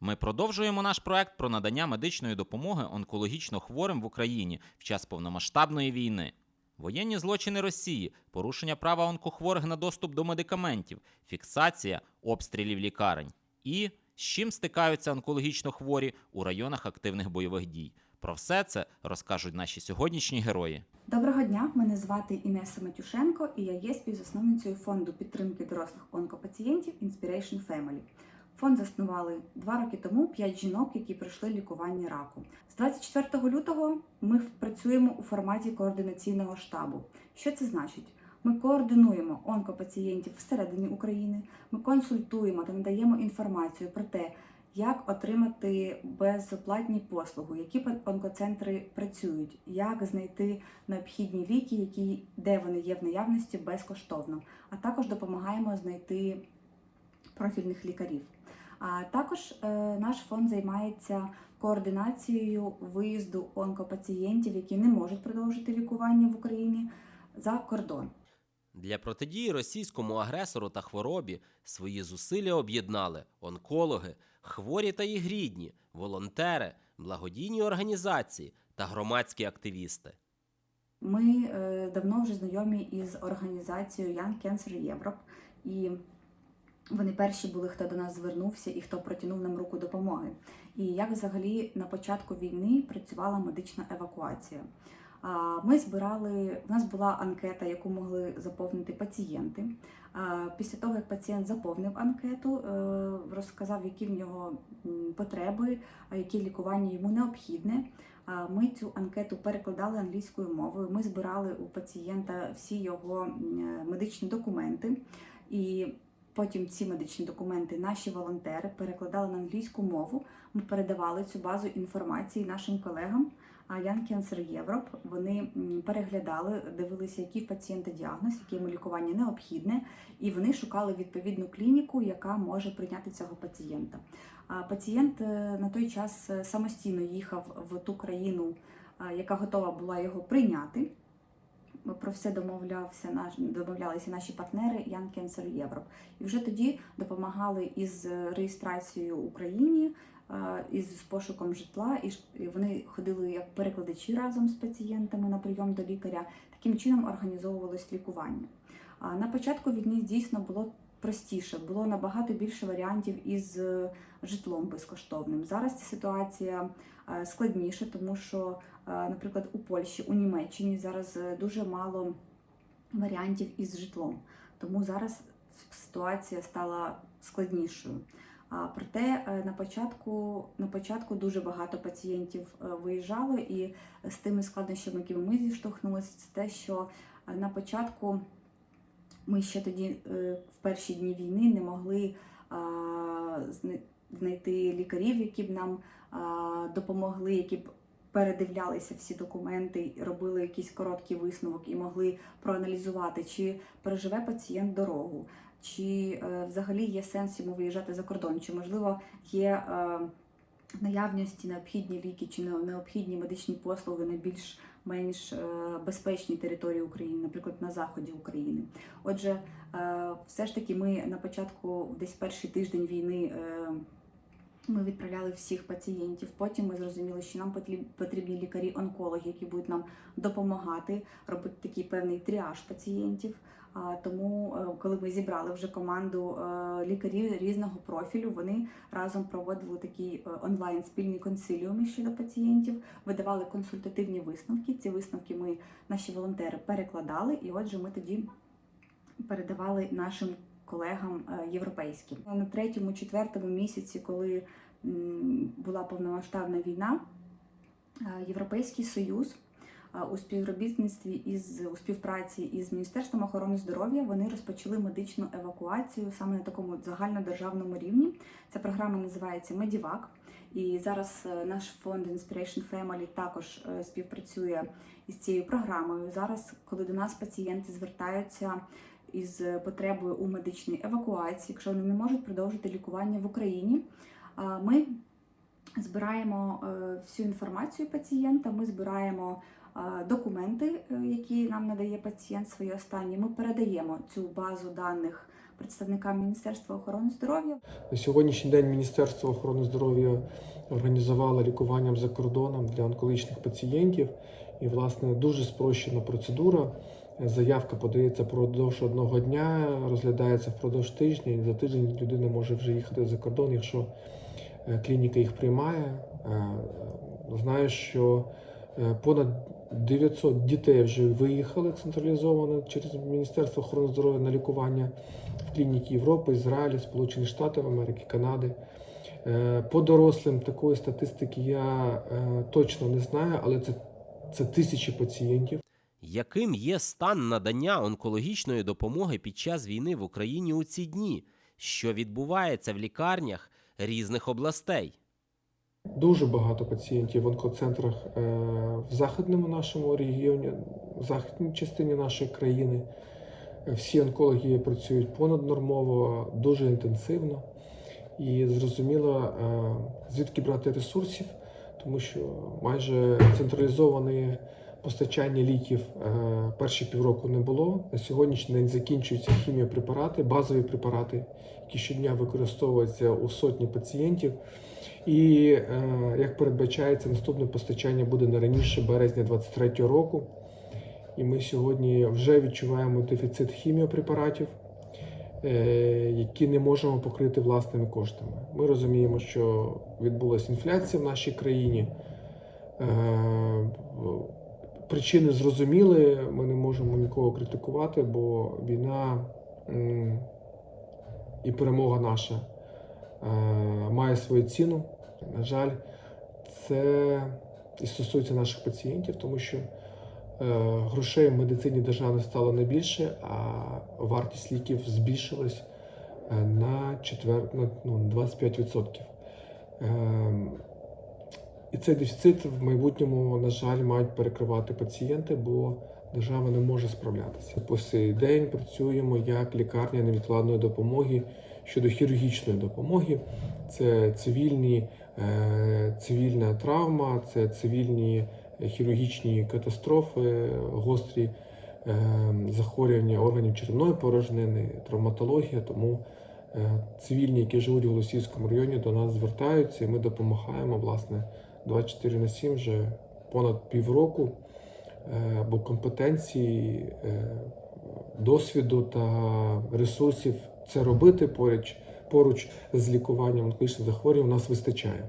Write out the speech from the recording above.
Ми продовжуємо наш проект про надання медичної допомоги онкологічно хворим в Україні в час повномасштабної війни. Воєнні злочини Росії, порушення права онкохворих на доступ до медикаментів, фіксація обстрілів лікарень і з чим стикаються онкологічно хворі у районах активних бойових дій. Про все це розкажуть наші сьогоднішні герої. Доброго дня, мене звати Інеса Матюшенко, і я є співзасновницею фонду підтримки дорослих онкопацієнтів Inspiration Family. Фонд заснували два роки тому п'ять жінок, які пройшли лікування раку. З 24 лютого ми працюємо у форматі координаційного штабу. Що це значить? Ми координуємо онкопацієнтів всередині України. Ми консультуємо та надаємо інформацію про те, як отримати безоплатні послуги, які онкоцентри працюють, як знайти необхідні ліки, які де вони є в наявності безкоштовно. А також допомагаємо знайти профільних лікарів. А також е, наш фонд займається координацією виїзду онкопацієнтів, які не можуть продовжити лікування в Україні за кордон. Для протидії російському агресору та хворобі свої зусилля об'єднали онкологи, хворі та їх рідні, волонтери, благодійні організації та громадські активісти. Ми е, давно вже знайомі із організацією Young Cancer Europe, і вони перші були, хто до нас звернувся і хто протягнув нам руку допомоги. І як взагалі на початку війни працювала медична евакуація. Ми збирали, в нас була анкета, яку могли заповнити пацієнти. Після того, як пацієнт заповнив анкету, е, розказав, які в нього потреби, які лікування йому необхідне. Ми цю анкету перекладали англійською мовою. Ми збирали у пацієнта всі його медичні документи. І Потім ці медичні документи наші волонтери перекладали на англійську мову. Ми передавали цю базу інформації нашим колегам а Young Cancer Europe. Вони переглядали, дивилися, який в пацієнта діагноз, яке йому лікування необхідне, і вони шукали відповідну клініку, яка може прийняти цього пацієнта. Пацієнт е, на той час е, самостійно їхав в ту країну, яка готова була його прийняти. Про все домовлявся наш домовлялися наші партнери Young Cancer Europe. І вже тоді допомагали із реєстрацією в Україні, е, із пошуком житла, і вони ходили як перекладачі разом з пацієнтами на прийом до лікаря. Таким чином організовувалось лікування. А на початку війни дійсно було простіше, було набагато більше варіантів із е, житлом безкоштовним. Зараз ця ситуація е, складніша, тому що Е, наприклад, у Польщі, у Німеччині зараз дуже мало варіантів із житлом. Тому зараз ситуація стала складнішою. А проте на початку, на початку дуже багато пацієнтів виїжджало, і з тими складнощами, якими ми зіштовхнулися, це те, що на початку ми ще тоді, е, в перші дні війни, не могли знайти лікарів, які б нам допомогли, які б передивлялися всі документи, робили якийсь короткий висновок і могли проаналізувати, чи переживе пацієнт дорогу, чи е, взагалі є сенс йому виїжджати за кордон, чи можливо є е, наявності необхідні ліки чи необхідні медичні послуги на більш менш безпечні безпечній території України, наприклад, на заході України. Отже, е, все ж таки, ми на початку, десь перший тиждень війни. Ми відправляли всіх пацієнтів. Потім ми зрозуміли, що нам потріб- потрібні лікарі-онкологи, які будуть нам допомагати робити такий певний тріаж пацієнтів. Тому, е, коли ми зібрали вже команду е, лікарів різного профілю, вони разом проводили такі е, онлайн спільні консиліуми щодо пацієнтів, видавали консультативні висновки. Ці висновки ми наші волонтери перекладали, і отже, ми тоді передавали нашим колегам е, європейським. На третьому, четвертому місяці, коли була повномасштабна війна, е, Європейський Союз е, у співробітництві із у співпраці із Міністерством охорони здоров'я вони розпочали медичну евакуацію саме на такому загальнодержавному рівні. Ця програма називається Медівак. І зараз наш фонд Inspiration Family також співпрацює із цією програмою. Зараз, коли до нас пацієнти звертаються із потребою у медичній евакуації, якщо вони не можуть продовжити лікування в Україні, ми збираємо е, всю інформацію пацієнта, ми збираємо е, документи, е, які нам надає пацієнт свої останні. Ми передаємо цю базу даних представникам Міністерства охорони здоров'я. На сьогоднішній день Міністерство охорони здоров'я організувало лікуванням за кордоном для онкологічних пацієнтів. І, власне, дуже спрощена процедура. Заявка подається впродовж одного дня, розглядається впродовж тижня, і за тиждень людина може вже їхати за кордон, якщо е, клініка їх приймає. Е, Знаю, що е, понад 900 дітей вже виїхали централізовано через Міністерство охорони здоров'я на лікування в клініки Європи, Ізраїлю, Сполучених Штатів Америки, Канади. По дорослим такої статистики я точно не знаю, але це, це тисячі пацієнтів. Яким є стан надання онкологічної допомоги під час війни в Україні у ці дні? Що відбувається в лікарнях різних областей? Дуже багато пацієнтів в онкоцентрах е, в західному нашому регіоні, в західній частині нашої країни. Всі онкологи працюють понаднормово, дуже інтенсивно. І зрозуміло, е, звідки брати ресурсів, тому що майже централізоване постачання ліків е, перші півроку не було. На сьогоднішній день закінчуються хіміопрепарати, базові препарати, які щодня використовуються у сотні пацієнтів. І е, як передбачається, наступне постачання буде не раніше березня 2023 року. І ми сьогодні вже відчуваємо дефіцит хіміопрепаратів, е, які не можемо покрити власними коштами. Ми розуміємо, що відбулася інфляція в нашій країні. Причини зрозуміли, ми не можемо нікого критикувати, бо війна і перемога наша е, має свою ціну. На жаль, це і стосується наших пацієнтів, тому що е, грошей в медицині державної стало не більше, а вартість ліків збільшилась е, на четвер... на ну, 25%. Е, і цей дефіцит в майбутньому, на жаль, мають перекривати пацієнти, бо держава не може справлятися. По цей день працюємо як лікарня невідкладної допомоги щодо хірургічної допомоги. Це цивільні, е, цивільна травма, це цивільні хірургічні катастрофи, гострі е, захворювання органів черевної порожнини, травматологія. Тому е, цивільні, які живуть в Голосівському районі, до нас звертаються, і ми допомагаємо власне 24 на 7 вже понад півроку, е, бо компетенції, е, досвіду та ресурсів це робити поруч, поруч з лікуванням онкологічних захворювань у нас вистачає.